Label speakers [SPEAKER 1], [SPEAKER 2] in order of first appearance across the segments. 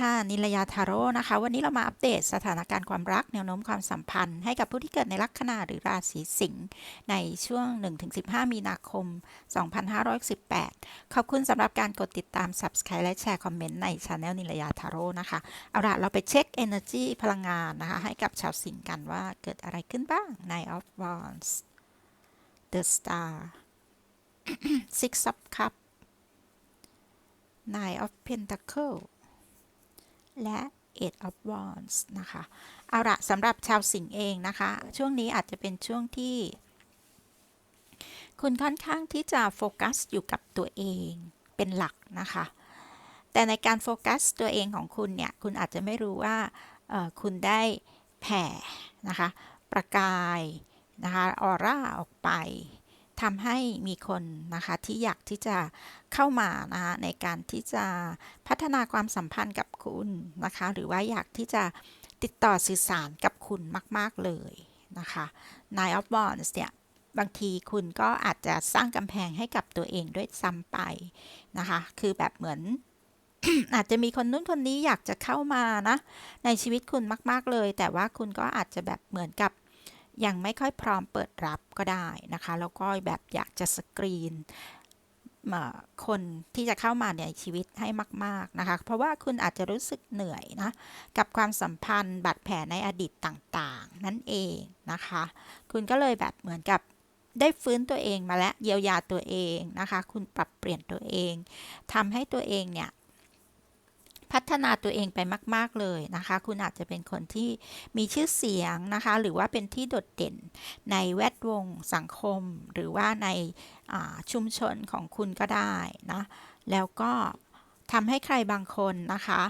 [SPEAKER 1] ค่ะนิลยาทาโร่นะคะ วันนี้เรามาอัปเดตสถานการณ์ความรักแนวโน้มความสัมพันธ์ ให้กับผู้ที่เกิดในลัคนาหรือราศีสิงห์ในช่วง 1-15 มีนาคม 2518 ขอบคุณสำหรับการกดติดตาม Subscribe และแชร์คอมเมนต์ใน Channel นิลยาทาโร่นะคะ เอาละเราไปเช็ค Energy พลังงานนะคะ ให้กับชาวสิงห์กันว่าเกิดอะไรขึ้นบ้าง Nine of Wands The Star Six of Cups Nine of Pentacles และ Eight of Wands นะคะ เอาละสำหรับชาวสิงห์เองนะคะ ช่วงนี้อาจจะเป็นช่วงที่ คุณค่อนข้างที่จะโฟกัสอยู่กับตัวเองเป็นหลักนะคะ แต่ในการโฟกัสตัวเองของคุณเนี่ย คุณอาจจะไม่รู้ว่าคุณได้แผ่นะคะ ประกายนะคะ ออร่าออกไป ทำให้มีคนนะคะที่อยากที่จะเข้ามานะคะในการที่จะพัฒนาความสัมพันธ์กับคุณนะคะ หรือว่าอยากที่จะติดต่อสื่อสารกับคุณมาก ๆ เลยนะคะ Nine of Wands เนี่ยบางทีคุณก็อาจจะสร้างกำแพงให้กับตัวเองด้วยซ้ำไปนะคะ คือแบบเหมือน อาจจะมีคนนู้นคนนี้อยากจะเข้ามานะ ในชีวิตคุณมาก ๆ เลย แต่ว่าคุณก็อาจจะแบบเหมือนกับ ยังไม่ค่อยพร้อมเปิดรับก็ได้นะคะ แล้วก็แบบอยากจะสกรีนคนที่จะเข้ามาในชีวิตให้มาก ๆ นะคะ เพราะว่าคุณอาจจะรู้สึกเหนื่อยนะ กับความสัมพันธ์บาดแผลในอดีตต่างๆ นั่นเองนะคะ คุณก็เลยแบบเหมือนกับได้ฟื้นตัวเองมาแล้วเยียวยาตัวเองนะคะ คุณปรับเปลี่ยนตัวเองทำให้ตัวเองเนี่ย พัฒนาตัวเองไปมาก ๆ เลยนะคะ คุณอาจจะเป็นคนที่มีชื่อเสียงนะคะ หรือว่าเป็นที่โดดเด่นในแวดวงสังคม หรือว่าในาชุมชนของคุณก็ได้นะ แล้วก็ทำให้ใครบางคนนะคะ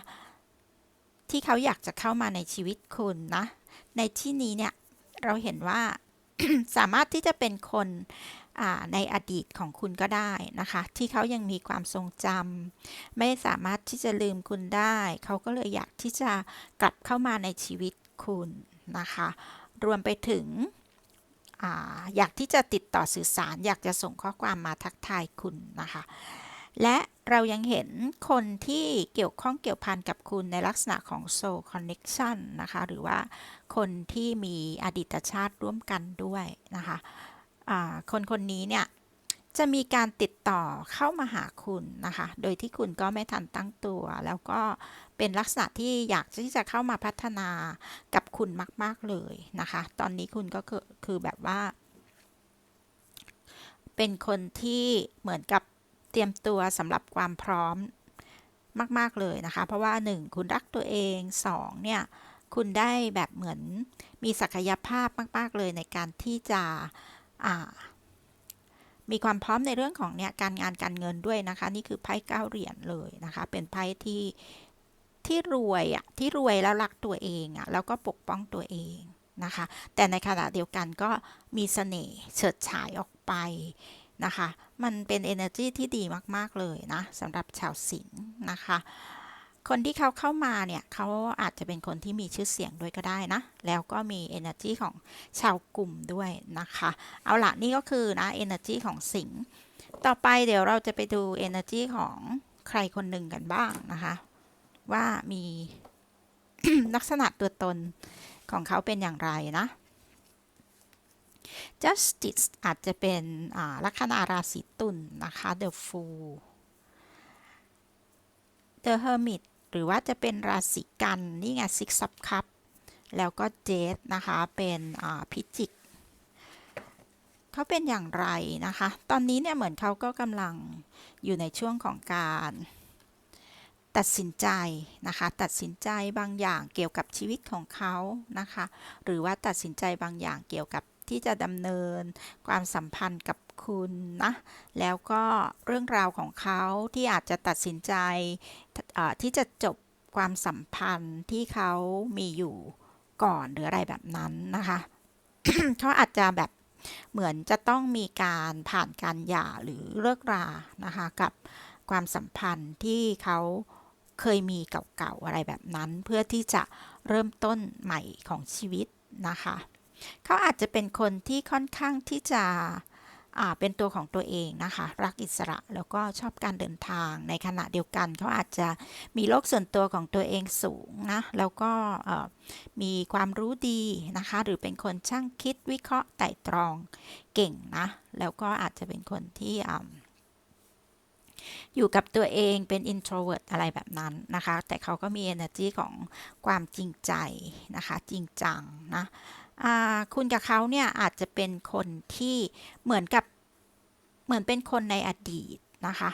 [SPEAKER 1] ที่เขาอยากจะเข้ามาในชีวิตคุณนะ ในที่นี้เนี่ย เราเห็นว่าสามารถที่จะเป็นคน ในอดีตของคุณก็ได้นะคะ ที่เขายังมีความทรงจำไม่สามารถที่จะลืมคุณได้ เขาก็เลยอยากที่จะกลับเข้ามาในชีวิตคุณนะคะ รวมไปถึงออยากที่จะติดต่อสื่อสาร อยากจะส่งข้อความมาทักทายคุณนะคะ และเรายังเห็นคนที่เกี่ยวข้องเกี่ยวพันกับคุณในลักษณะของ soul connection นะคะ หรือว่าคนที่มีอดีตชาติร่วมกันด้วยนะคะ คนคนนี้เนี่ยจะมีการติดต่อเข้ามาหาคุณนะคะ โดยที่คุณก็ไม่ทันตั้งตัว แล้วก็เป็นลักษณะที่อยากที่จะเข้ามาพัฒนากับคุณมาก ๆ เลยนะคะ ตอนนี้คุณก็คือคือแบบว่า เป็นคนที่เหมือนกับเตรียมตัวสำหรับความพร้อมมาก ๆ เลยนะคะ เพราะว่า 1 คุณรักตัวเอง 2 เนี่ย คุณได้แบบเหมือนมีศักยภาพมาก ๆ เลยในการที่จะ มีความพร้อมในเรื่องของเนี่ยการงานการเงินด้วยนะคะ นี่คือไพ่เก้าเหรียญเลยนะคะ เป็นไพ่ที่ที่รวยอะที่รวยแล้วรักตัวเองอะแล้วก็ปกป้องตัวเองนะคะ แต่ในขณะเดียวกันก็มีเสน่ห์เฉิดฉายออกไปนะคะ มันเป็น energy ที่ดีมาก ๆ เลยนะสำหรับชาวสิงห์นะคะ คนที่เขาเข้ามาเนี่ยเขาอาจจะเป็นคนที่มีชื่อเสียงด้วยก็ได้นะ แล้วก็มี energy ของชาวกลุ่มด้วยนะคะ เอาละนี่ก็คือนะ energy ของสิงห์ต่อไปเดี๋ยวเราจะไปดู energy ของใครคนหนึ่งกันบ้างนะคะ ว่ามีลักษณะตัวตนของเขาเป็นอย่างไรนะ justice อาจจะเป็นลัคนาราศีตุลนะคะ the fool the hermit หรือว่าจะเป็นราศีกันนี่ไง six of cup แล้วก็เจดนะคะเป็นพิจิกเขาเป็นอย่างไรนะคะ ตอนนี้เนี่ยเหมือนเขาก็กำลังอยู่ในช่วงของการตัดสินใจนะคะ ตัดสินใจบางอย่างเกี่ยวกับชีวิตของเขานะคะ หรือว่าตัดสินใจบางอย่างเกี่ยวกับที่จะดำเนินความสัมพันธ์กับ คุณนะ แล้วก็เรื่องราวของเขาที่อาจจะตัดสินใจที่จะจบความสัมพันธ์ที่เขามีอยู่ก่อนหรืออะไรแบบนั้นนะคะเขาอาจจะแบบเหมือนจะต้องมีการผ่านการหย่าหรือเลิกรา นะคะ กับความสัมพันธ์ที่เขาเคยมีเก่าๆอะไรแบบนั้น เพื่อที่จะเริ่มต้นใหม่ของชีวิตนะคะ เขาอาจจะเป็นคนที่ค่อนข้างที่จะ เป็นตัวของตัวเองนะคะ รักอิสระแล้วก็ชอบการเดินทางในขณะเดียวกันเขาอาจจะมีโลกส่วนตัวของตัวเองสูงนะแล้วก็มีความรู้ดีนะคะ หรือเป็นคนช่างคิดวิเคราะห์ไต่ตรองเก่งนะแล้วก็อาจจะเป็นคนที่อยู่กับตัวเองเป็น introvert อะไรแบบนั้นนะคะ แต่เขาก็มี energy ของความจริงใจนะคะ จริงจังนะ คุณกับเขาเนี่ยอาจจะเป็นคนที่เหมือนกับเหมือนเป็นคนในอดีตนะคะ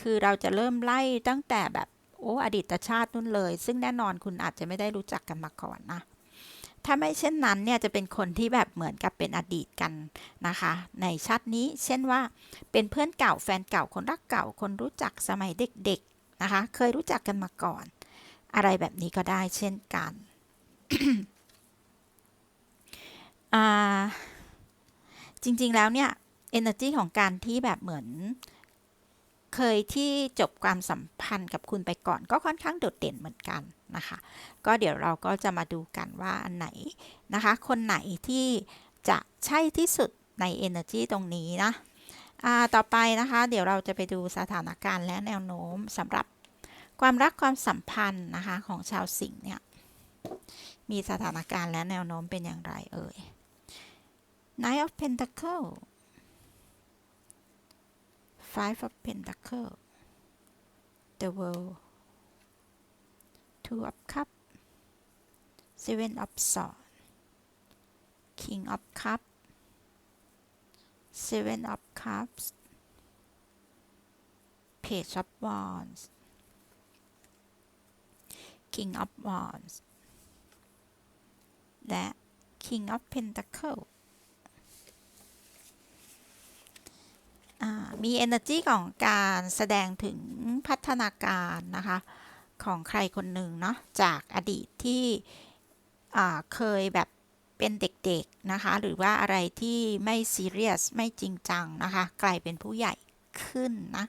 [SPEAKER 1] คือเราจะเริ่มไล่ตั้งแต่แบบโอ้อดีตชาตินู่นเลย ซึ่งแน่นอนคุณอาจจะไม่ได้รู้จักกันมาก่อนนะ ถ้าไม่เช่นนั้นเนี่ยจะเป็นคนที่แบบเหมือนกับเป็นอดีตกันนะคะ ในชาตินี้ เช่นว่าเป็นเพื่อนเก่าแฟนเก่าคนรักเก่า คนรู้จักสมัยเด็กๆนะคะ เคยรู้จักกันมาก่อน อะไรแบบนี้ก็ได้เช่นกัน จริงๆแล้วเนี่ย energy ของการที่แบบเหมือนเคยที่จบความสัมพันธ์กับคุณไปก่อนก็ค่อนข้างโดดเด่นเหมือนกันนะคะ ก็เดี๋ยวเราก็จะมาดูกันว่าอันไหนนะคะ คนไหนที่จะใช่ที่สุดใน energy ตรงนี้นะต่อไปนะคะ เดี๋ยวเราจะไปดูสถานการณ์และแนวโน้มสำหรับความรักความสัมพันธ์นะคะของชาวสิงห์เนี่ย มีสถานการณ์และแนวโน้มเป็นอย่างไรเอ่ย Knight of Pentacle Five of Pentacle The World Two of Cup Seven of Swords King of Cup Seven of Cups Page of Wands King of Wands และ King of Pentacle มี energy ของการแสดงถึงพัฒนาการนะคะ ของใครคนหนึ่งเนาะจากอดีตที่เคยแบบเป็นเด็กๆนะคะ หรือว่าอะไรที่ไม่ซีเรียสไม่จริงจังนะคะ กลายเป็นผู้ใหญ่ขึ้นนะ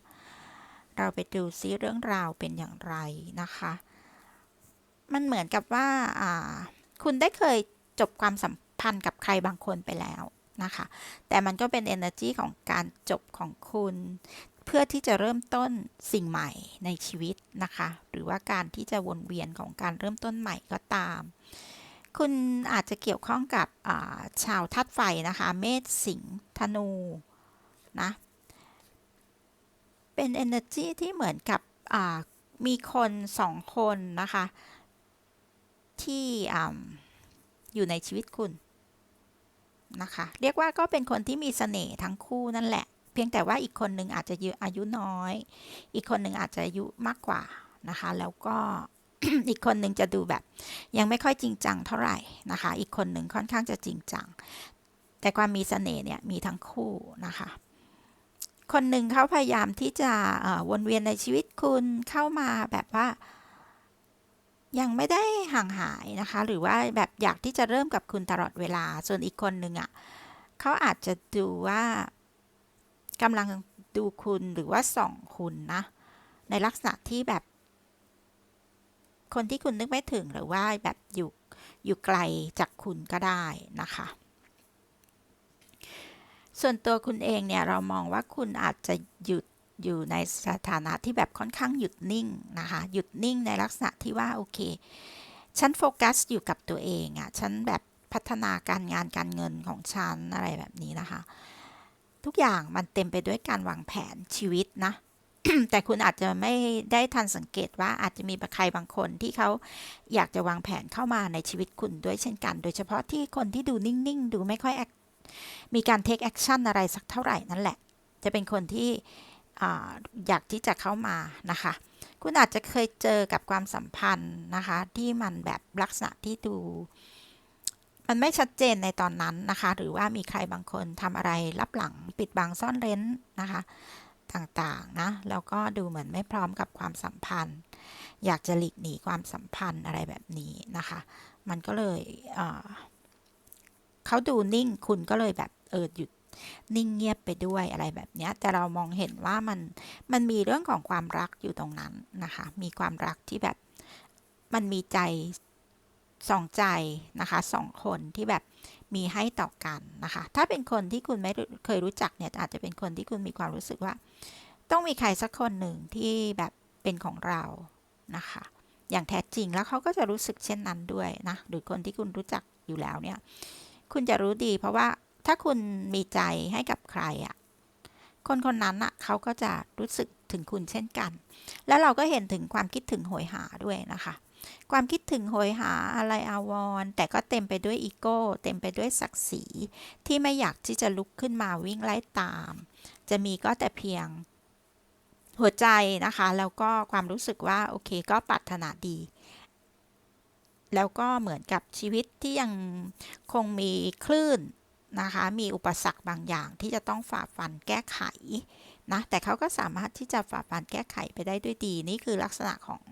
[SPEAKER 1] เราไปดูซิเรื่องราวเป็นอย่างไรนะคะ มันเหมือนกับว่า คุณได้เคยจบความสัมพันธ์กับใครบางคนไปแล้ว นะคะ แต่มันก็เป็น energy ของการจบของคุณ เพื่อที่จะเริ่มต้นสิ่งใหม่ในชีวิตนะคะ หรือว่าการที่จะวนเวียนของการเริ่มต้นใหม่ก็ตาม คุณอาจจะเกี่ยวข้องกับชาวธาตุไฟนะคะ เมษสิงห์ธนูนะเป็น energy ที่เหมือนกับมีคนสองคนนะคะ ที่อยู่ในชีวิตคุณ นะคะ เรียกว่าก็เป็นคนที่มีเสน่ห์ทั้งคู่นั่นแหละ เพียงแต่ว่าอีกคนหนึ่งอาจจะอายุน้อย อีกคนหนึ่งอาจจะอายุมากกว่านะคะ แล้วก็อีกคนหนึ่งจะดูแบบ ยังไม่ค่อยจริงจังเท่าไหร่นะคะ อีกคนหนึ่งค่อนข้างจะจริงจัง แต่ความมีเสน่ห์เนี่ยมีทั้งคู่นะคะคนหนึ่งเขาพยายามที่จะวนเวียนในชีวิตคุณเข้ามาแบบว่า ยังไม่ได้ห่างหายนะคะ หรือว่าแบบอยากที่จะเริ่มกับคุณตลอดเวลา ส่วนอีกคนหนึ่งอะ่ะเขาอาจจะดูว่ากำลังดูคุณหรือว่าส่องคุณนะ ในลักษณะที่แบบ คนที่คุณนึกไม่ถึงหรือว่าแบบอยู่อยู่ไกลจากคุณก็ได้นะคะ ส่วนตัวคุณเองเนี่ยเรามองว่าคุณอาจจะหยุด อยู่ในสถานะที่แบบค่อนข้างหยุดนิ่งนะคะ หยุดนิ่งในลักษณะที่ว่าโอเค ฉันโฟกัสอยู่กับตัวเองอะ่ะ ฉันแบบพัฒนาการงานการเงินของฉันอะไรแบบนี้นะคะ ทุกอย่างมันเต็มไปด้วยการวางแผนชีวิตนะ แต่คุณอาจจะไม่ได้ทันสังเกตว่าอาจจะมีใครบางคนที่เขาอยากจะวางแผนเข้ามาในชีวิตคุณด้วยเช่นกัน โดยเฉพาะที่คนที่ดูนิ่งๆ ดูไม่ค่อยมีการเทคแอคชั่นอะไรสักเท่าไหร่นั่นแหละ จะเป็นคนที่ อยากที่จะเข้ามานะคะ คุณอาจจะเคยเจอกับความสัมพันธ์นะคะ ที่มันแบบลักษณะที่ดู มันไม่ชัดเจนในตอนนั้นนะคะ หรือว่ามีใครบางคนทำอะไรรับหลังปิดบังซ่อนเร้นนะคะต่างๆนะแล้วก็ดูเหมือนไม่พร้อมกับความสัมพันธ์ อยากจะหลีกหนีความสัมพันธ์อะไรแบบนี้นะคะ มันก็เลยเขาดูนิ่งคุณก็เลยแบบเออหยุด นิ่งเงียบไปด้วยอะไรแบบนี้แต่เรามองเห็นว่ามันมันมีเรื่องของความรักอยู่ตรงนั้นนะคะ มีความรักที่แบบมันมีใจสองใจนะคะสองคนที่แบบมีให้ต่อกันนะคะ ถ้าเป็นคนที่คุณไม่เคยรู้จักเนี่ยอาจจะเป็นคนที่คุณมีความรู้สึกว่า ต้องมีใครสักคนหนึ่งที่แบบเป็นของเรานะคะ อย่างแท้จริงแล้วเขาก็จะรู้สึกเช่นนั้นด้วยนะหรือคนที่คุณรู้จักอยู่แล้วเนี่ย คุณจะรู้ดีเพราะว่า ถ้าคุณมีใจให้กับใครอะ่ะ คนคนนั้นอะเขาก็จะรู้สึกถึงคุณเช่นกัน แล้วเราก็เห็นถึงความคิดถึงโหยหาด้วยนะคะ ความคิดถึงโหยหาอะไรอาวรณ์แต่ก็เต็มไปด้วยอีโก้ เต็มไปด้วยศักดิ์ศรี ที่ไม่อยากที่จะลุกขึ้นมาวิ่งไล่ตาม จะมีก็แต่เพียงหัวใจนะคะ แล้วก็ความรู้สึกว่า โอเคก็ปรารถนาดี แล้วก็เหมือนกับชีวิตที่ยังคงมีคลื่น นะคะ มีอุปสรรคบางอย่างที่จะต้องฝ่าฟันแก้ไขนะแต่เขาก็สามารถที่จะฝ่าฟันแก้ไขไปได้ด้วยดี นี่คือลักษณะของ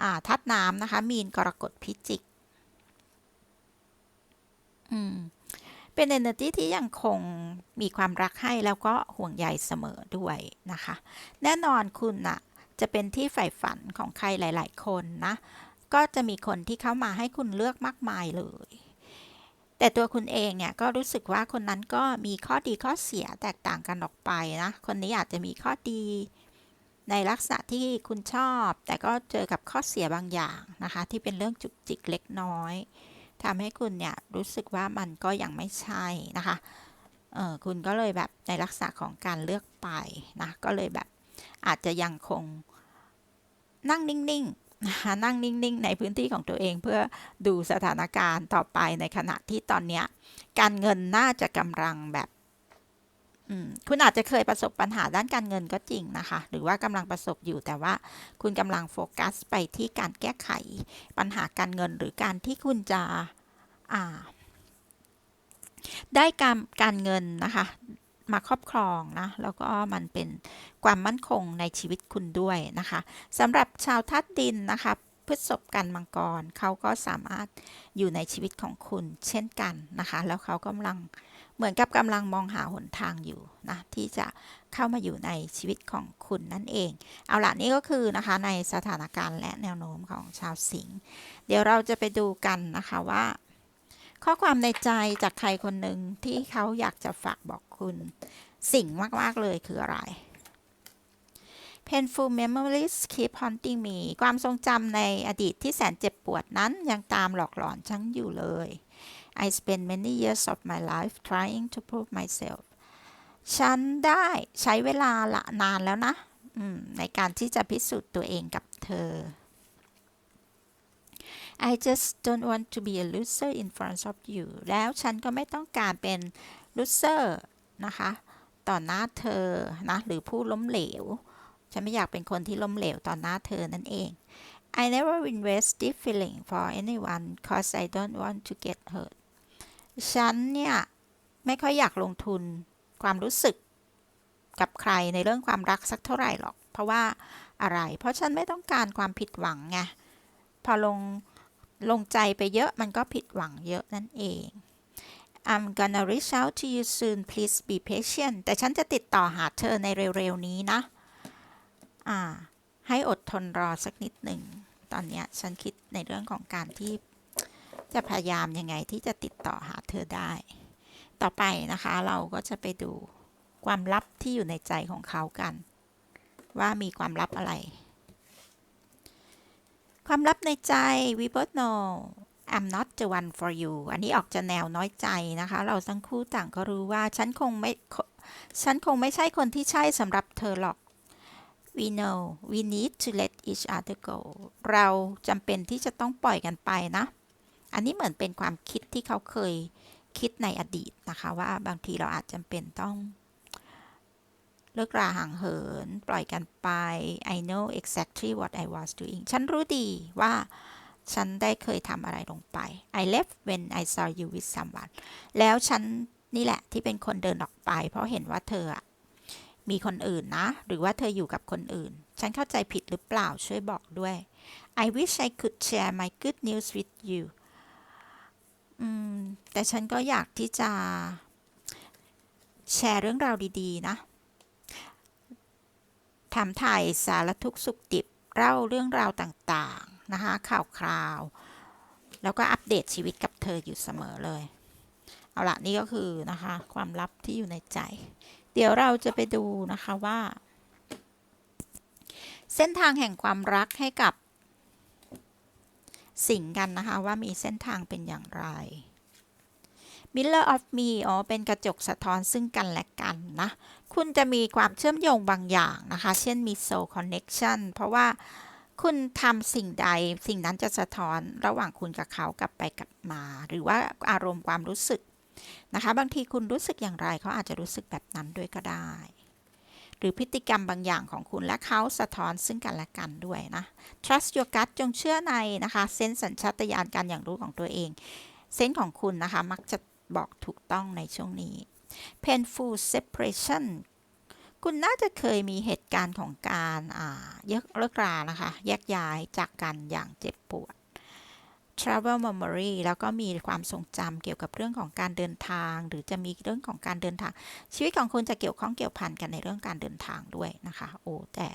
[SPEAKER 1] อาทัดน้ำนะคะ มีนกรกฎพิจิกอืมเป็น energy ที่ยังคงมีความรักให้แล้วก็ห่วงใยเสมอด้วยนะคะ แน่นอนคุณนะ่ะจะเป็นที่ใฝ่ฝันของใครหลาย ๆ คนนะ ก็จะมีคนที่เข้ามาให้คุณเลือกมากมายเลย แต่ตัวคุณเองเนี่ยก็รู้สึกว่าคนนั้นก็มีข้อดีข้อเสียแตกต่างกันออกไปนะ คนนี้อาจจะมีข้อดี ในลักษณะที่คุณชอบ แต่ก็เจอกับข้อเสียบางอย่างนะคะ ที่เป็นเรื่องจุกจิกเล็กน้อยทำให้คุณเนี่ยรู้สึกว่ามันก็ยังไม่ใช่นะคะเออคุณก็เลยแบบในลักษณะของการเลือกไปนะ ก็เลยแบบอาจจะยังคงนั่งนิ่ง ๆ นะคะนั่งนิ่งๆ ในพื้นที่ของตัวเองเพื่อดูสถานการณ์ต่อไปในขณะที่ตอนเนี้ยการเงินน่าจะกำลังแบบคุณอาจจะเคยประสบปัญหาด้านการเงินก็จริงนะคะ หรือว่ากำลังประสบอยู่แต่ว่าคุณกำลังโฟกัสไปที่การแก้ไขปัญหาการเงินหรือการที่คุณจะได้การการเงินนะคะ มาครอบครองนะแล้วก็มันเป็นความมั่นคงในชีวิตคุณด้วยนะคะสำหรับชาวทัดดินนะคะพฤษภกันมังกรเขาก็สามารถอยู่ในชีวิตของคุณเช่นกันนะคะ แล้วเขากำลังเหมือนกับกำลังมองหาหนทางอยู่นะที่จะเข้ามาอยู่ในชีวิตของคุณนั่นเอง เอาละนี่ก็คือนะคะในสถานการณ์และแนวโน้มของชาวสิงห์เดี๋ยวเราจะไปดูกันนะคะว่า ข้อความในใจจากใครคนหนึ่งที่เขาอยากจะฝากบอก คุณ สิ่งมาก ๆ เลยคืออะไร Painful memories keep haunting me ความทรงจำในอดีตที่แสนเจ็บปวดนั้นยังตามหลอกหลอนฉันอยู่เลย I spent many years of my life trying to prove myself ฉันได้ใช้เวลาละนานแล้วนะ ในการที่จะพิสูจน์ตัวเองกับเธอ I just don't want to be a loser in front of you แล้วฉันก็ไม่ต้องการเป็น loser นะคะ ต่อหน้าเธอนะหรือผู้ล้มเหลว ฉันไม่อยากเป็นคนที่ล้มเหลวต่อหน้าเธอนั่นเอง I never invest deep feeling for anyone cause I don't want to get hurt ฉันเนี่ย ไม่ค่อยอยากลงทุนความรู้สึกกับใครในเรื่องความรักสักเท่าไหร่หรอก เพราะว่าอะไร เพราะฉันไม่ต้องการความผิดหวังไง พอลงลงใจไปเยอะมันก็ผิดหวังเยอะนั่นเอง I'm gonna reach out to you soon please be patient แต่ฉันจะติดต่อหาเธอในเร็วๆนี้นะ อ่า ให้อดทนรอสักนิดหนึ่ง ตอนนี้ฉันคิดในเรื่องของการที่จะพยายามยังไงที่จะติดต่อหาเธอได้ ต่อไปนะคะเราก็จะไปดูความลับที่อยู่ในใจของเขากัน ว่ามีความลับอะไร ความลับในใจ we both know I'm not the one for you อันนี้ออกจะแนวน้อยใจนะคะ เราทั้งคู่ต่างก็รู้ว่า ฉันคงไม่ ฉันคงไม่ใช่คนที่ใช่สำหรับเธอหรอก we know we need to let each other go เราจำเป็นที่จะต้องปล่อยกันไปนะ อันนี้เหมือนเป็นความคิดที่เขาเคยคิดในอดีตนะคะ ว่าบางทีเราอาจจำเป็นต้อง เลิกราห่างเหิน ปล่อยกันไป I know exactly what I was doing ฉันรู้ดีว่า ฉันได้เคยทำอะไรลงไป I left when I saw you with someone แล้วฉันนี่แหละที่เป็นคนเดินออกไป เพราะเห็นว่าเธอมีคนอื่นนะ หรือว่าเธออยู่กับคนอื่น ฉันเข้าใจผิดหรือเปล่าช่วยบอกด้วย I wish I could share my good news with you อืมแต่ฉันก็อยากที่จะแชร์เรื่องราวดี ๆ นะถามถ่ายสารทุกสุขดิบ เล่าเรื่องราวต่างๆนะคะข่าวคราว แล้วก็อัปเดตชีวิตกับเธออยู่เสมอเลย เอาละนี่ก็คือนะคะความลับที่อยู่ในใจ เดี๋ยวเราจะไปดูนะคะว่า เส้นทางแห่งความรักให้กับสิ่งกันนะคะว่ามีเส้นทางเป็นอย่างไร Mirror of Me อ๋อเป็นกระจกสะท้อนซึ่งกันและกันนะ คุณจะมีความเชื่อมโยงบางอย่างนะคะ เช่นมี soul connection เพราะว่าคุณทำสิ่งใดสิ่งนั้นจะสะท้อนระหว่างคุณกับเขากลับไปกลับมา หรือว่าอารมณ์ความรู้สึกนะคะ บางทีคุณรู้สึกอย่างไรเขาอาจจะรู้สึกแบบนั้นด้วยก็ได้ หรือพฤติกรรมบางอย่างของคุณและเขาสะท้อนซึ่งกันและกันด้วยนะ trust your gut จงเชื่อในนะคะ เซนส์สัญชาตญาณการอย่างรู้ของตัวเอง เซนส์ของคุณนะคะมักจะ บอกถูกต้องในช่วงนี้ painful separation คุณน่าจะเคยมีเหตุการณ์ของการเลิกเลิกรานะคะ แยกย้ายจากกันอย่างเจ็บปวด travel memory แล้วก็มีความทรงจำเกี่ยวกับเรื่องของการเดินทาง หรือจะมีเรื่องของการเดินทาง ชีวิตของคุณจะเกี่ยวข้องเกี่ยวพันกันในเรื่องการเดินทางด้วยนะคะ โอ้แต่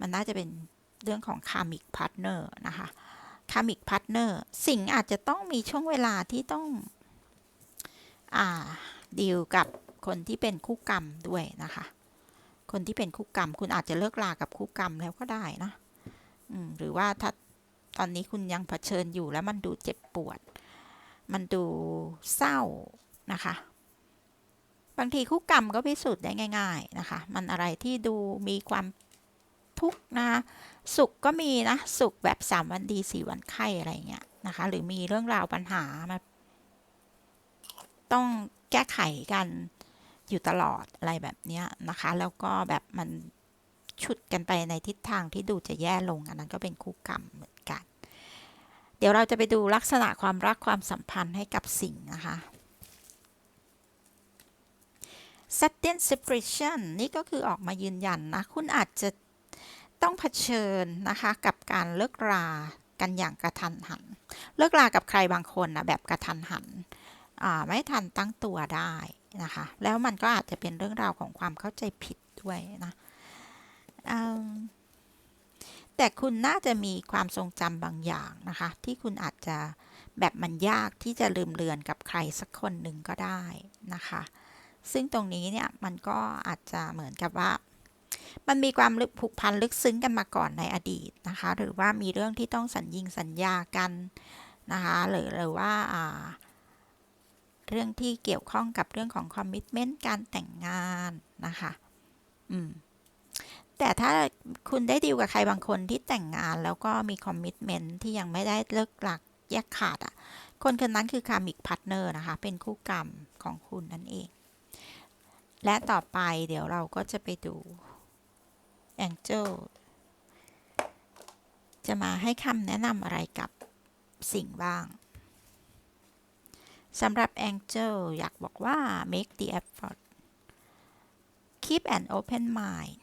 [SPEAKER 1] มันน่าจะเป็นเรื่องของ karmic partner นะคะ karmic partner สิ่งอาจจะต้องมีช่วงเวลาที่ต้อง ดีลกับคนที่เป็นคู่กรรมด้วยนะคะ คนที่เป็นคู่กรรม คุณอาจจะเลิกลากับคู่กรรมแล้วก็ได้นะหรือว่าถ้าตอนนี้คุณยังเผชิญอยู่แล้วมันดูเจ็บปวด มันดูเศร้านะคะ บางทีคู่กรรมก็พิสูจน์ได้ง่าย ๆนะคะ มันอะไรที่ดูมีความทุกข์นะ สุขก็มีนะ สุขแบบสามวันดีสี่วันไข้อะไรเงี้ยนะคะ หรือมีเรื่องราวปัญหามา ต้องแก้ไขกันอยู่ตลอดอะไรแบบนี้นะคะ แล้วก็แบบมันฉุดกันไปในทิศทางที่ดูจะแย่ลงอันนั้นก็เป็นคู่กรรมเหมือนกัน เดี๋ยวเราจะไปดูลักษณะความรักความสัมพันธ์ให้กับสิ่งนะคะ sudden separation นี่ก็คือออกมายืนยันนะ คุณอาจจะต้องเผชิญนะคะกับการเลิกรากันอย่างกระทันหัน เลิกรากับใครบางคนนะแบบกระทันหัน ไม่ทันตั้งตัวได้นะคะ แล้วมันก็อาจจะเป็นเรื่องราวของความเข้าใจผิดด้วยนะแต่คุณน่าจะมีความทรงจำบางอย่างนะคะ ที่คุณอาจจะแบบมันยากที่จะลืมเลือนกับใครสักคนหนึ่งก็ได้นะคะ ซึ่งตรงนี้เนี่ยมันก็อาจจะเหมือนกับว่า มันมีความผูกพันลึกซึ้งกันมาก่อนในอดีตนะคะ หรือว่ามีเรื่องที่ต้องสัญญิงสัญญากันนะคะ หรือหรือว่า เรื่องที่เกี่ยวข้องกับเรื่องของคอมมิชเมนต์การแต่งงานนะคะอืมแต่ถ้าคุณได้ดีลกับใครบางคนที่แต่งงานแล้วก็มีคอมมิชเมนต์ที่ยังไม่ได้เลิกหลักแยกขาดอะ่ะ คนคนนั้นคือคามิกพาร์ทเนอร์นะคะ เป็นคู่กรรมของคุณนั่นเอง และต่อไปเดี๋ยวเราก็จะไปดู Angel จะมาให้คำแนะนำอะไรกับสิ่งบ้าง สำหรับ Angel อยากบอกว่า make the effort keep an open mind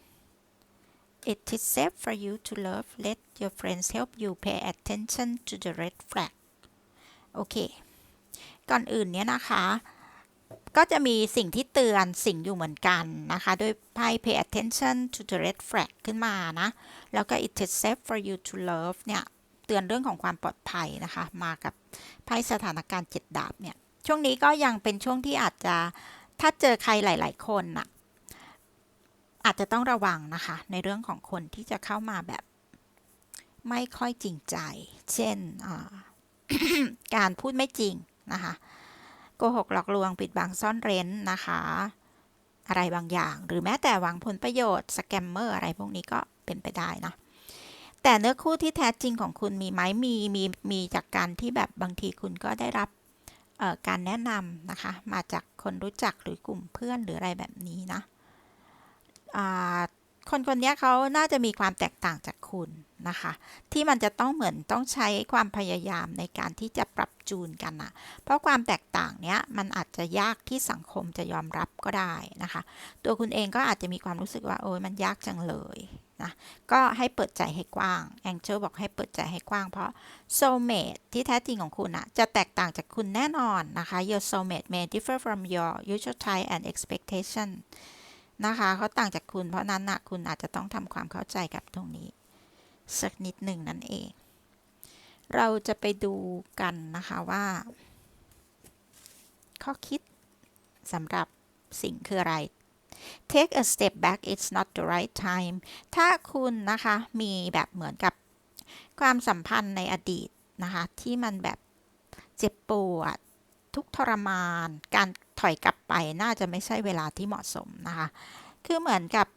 [SPEAKER 1] it is safe for you to love let your friends help you pay attention to the red flag โอเค ก่อนอื่นเนี้ยนะคะ ก็จะมีสิ่งที่เตือนสิ่งอยู่เหมือนกันนะคะ โดยไพ่ pay attention to the red flag ขึ้นมานะ แล้วก็ it is safe for you to love เนี่ยเตือนเรื่องของความปลอดภัยนะคะ มากับไพ่สถานการณ์เจ็ดดาบเนี่ย ช่วงนี้ก็ยังเป็นช่วงที่อาจจะถ้าเจอใครหลาย ๆ คนน่ะ อาจจะต้องระวังนะคะ ในเรื่องของคนที่จะเข้ามาแบบ ไม่ค่อยจริงใจ เช่นการพูดไม่จริงนะคะโกหกหลอกลวงปิดบังซ่อนเร้นนะคะ อะไรบางอย่าง หรือแม้แต่หวังผลประโยชน์สแกมเมอร์อะไรพวกนี้ก็เป็นไปได้นะแต่เนื้อคู่ที่แท้จริงของคุณมีไหมมีมีมีจากการที่แบบบางทีคุณก็ได้รับ การแนะนำนะคะ มาจากคนรู้จักหรือกลุ่มเพื่อนหรืออะไรแบบนี้นะคนคนนี้เขาน่าจะมีความแตกต่างจากคุณนะคะ ที่มันจะต้องเหมือนต้องใช้ความพยายามในการที่จะปรับจูนกันนะเพราะความแตกต่างเนี้ยมันอาจจะยากที่สังคมจะยอมรับก็ได้นะคะ ตัวคุณเองก็อาจจะมีความรู้สึกว่าโอ้ยมันยากจังเลย นะก็ให้เปิดใจให้กว้างแองเจิลบอกให้เปิดใจให้กว้าง เพราะโซเมทที่แท้จริงของคุณอะจะแตกต่างจากคุณแน่นอนนะคะ your soulmate may differ from your usual type and expectation นะคะเขาต่างจากคุณเพราะนั้นนะคุณอาจจะต้องทำความเข้าใจกับตรงนี้ สักนิดหนึ่งนั่นเอง เราจะไปดูกันนะคะว่า ข้อคิดสำหรับสิ่งคืออะไร take a step back it's not the right time ถ้าคุณนะคะมีแบบเหมือนกับความสัมพันธ์ในอดีตนะคะที่มันแบบเจ็บปวด ทุกทรมาน การถอยกลับไปน่าจะไม่ใช่เวลาที่เหมาะสมนะคะ คือเหมือนกับ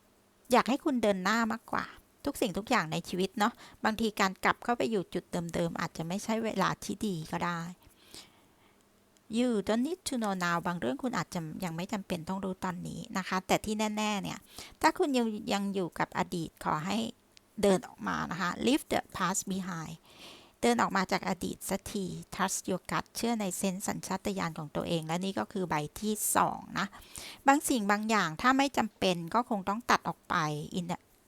[SPEAKER 1] อยากให้คุณเดินหน้ามากกว่า ทุกสิ่งทุกอย่างในชีวิตเนาะบางทีการกลับเข้าไปอยู่จุดเดิมๆอาจจะไม่ใช่เวลาที่ดีก็ได้ you don't need to know now บางเรื่องคุณอาจจะยังไม่จำเป็นต้องรู้ตอนนี้นะคะ แต่ที่แน่ ๆ เนี่ย ถ้าคุณยังยังอยู่กับอดีตขอให้เดินออกมานะคะ leave the past behind เดินออกมาจากอดีตสักที trust your gut เชื่อในเซนส์สัญชาตญาณของตัวเอง และนี่ก็คือใบที่ 2 นะ บางสิ่งบางอย่างถ้าไม่จำเป็นก็คงต้องตัดออกไป in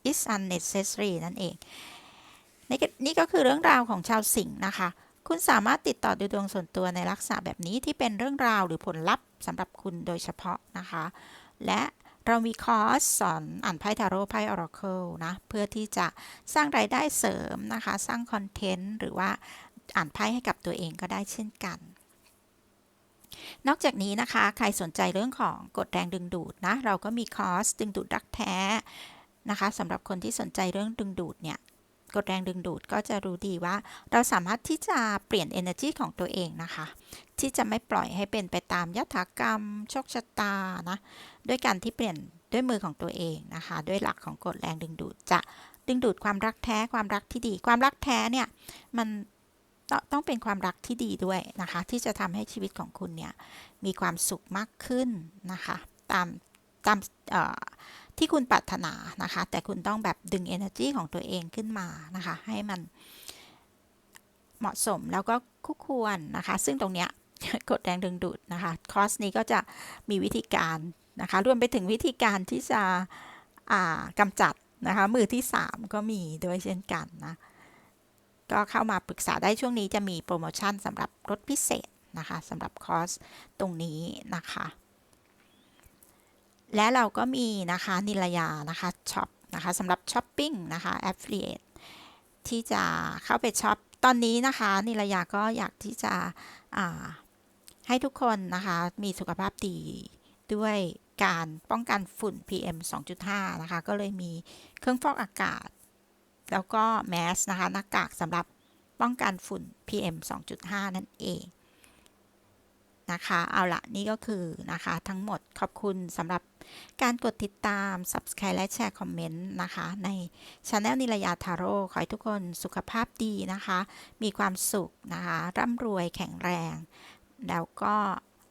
[SPEAKER 1] is unnecessary นั่นเองนี่ก็นี่ก็คือเรื่องราวของชาวสิงห์นะคะ คุณสามารถติดต่อดูดวงส่วนตัวในลักษณะแบบนี้ที่เป็นเรื่องราวหรือผลลัพธ์สำหรับคุณโดยเฉพาะนะคะ และเรามีคอร์สสอนอ่านไพ่ทาโร่ไพ่ออราเคิลนะ เพื่อที่จะสร้างรายได้เสริมนะคะ สร้างคอนเทนต์หรือว่าอ่านไพ่ให้กับตัวเองก็ได้เช่นกัน นอกจากนี้นะคะ ใครสนใจเรื่องของกฎแรงดึงดูดนะ เราก็มีคอร์สดึงดูดรักแท้นะคะสำหรับคนที่สนใจเรื่องดึงดูดเนี่ย กฎแรงดึงดูดก็จะรู้ดีว่า เราสามารถที่จะเปลี่ยน energy ของตัวเองนะคะ ที่จะไม่ปล่อยให้เป็นไปตามยถากรรม โชคชะตานะด้วยการที่เปลี่ยนด้วยมือของตัวเองนะคะ ด้วยหลักของกฎแรงดึงดูดจะดึงดูดความรักแท้ความรักที่ดี ความรักแท้เนี่ยมันต้องเป็นความรักที่ดีด้วยนะคะ ที่จะทำให้ชีวิตของคุณเนี่ยมีความสุขมากขึ้นนะคะ ตามตาม ที่คุณปรารถนานะคะ แต่คุณต้องแบบดึง energy ของตัวเองขึ้นมานะคะ ให้มันเหมาะสมแล้วก็คู่ควรนะคะ ซึ่งตรงเนี้ยกดแรงดึงดูดนะคะ คอร์สนี้ก็จะมีวิธีการนะคะ รวมไปถึงวิธีการที่จะกำจัดนะคะ มือที่ 3 ก็มีด้วยเช่นกันนะ ก็เข้ามาปรึกษาได้ช่วงนี้จะมีโปรโมชั่นสำหรับลดพิเศษนะคะสำหรับคอร์สตรงนี้นะคะ และเราก็มีนะคะนิลยานะคะช็อปนะคะสำหรับช้อปปิ้งนะคะ affiliate ที่จะเข้าไปช็อปตอนนี้นะคะนิลยาก็อยากที่จะให้ทุกคนนะคะมีสุขภาพดีด้วยการป้องกันฝุ่น PM 2.5 นะคะ ก็เลยมีเครื่องฟอกอากาศ แล้วก็แมสนะคะหน้ากากสำหรับป้องกันฝุ่น PM 2.5 นั่นเอง นะคะ เอาละนี่ก็คือนะคะทั้งหมดขอบคุณสำหรับการกดติดตาม Subscribe และแชร์คอมเมนต์นะคะ ในช anel นิรยาทาโร่ขอให้ทุกคนสุขภาพดีนะคะ มีความสุขนะคะ ร่ำรวยแข็งแรง แล้วก็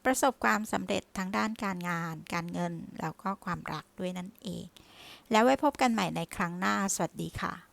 [SPEAKER 1] ประสบความสำเร็จทั้งด้านการงาน การเงิน แล้วก็ความรักด้วยนั่นเอง แล้วไว้พบกันใหม่ในครั้งหน้า สวัสดีค่ะ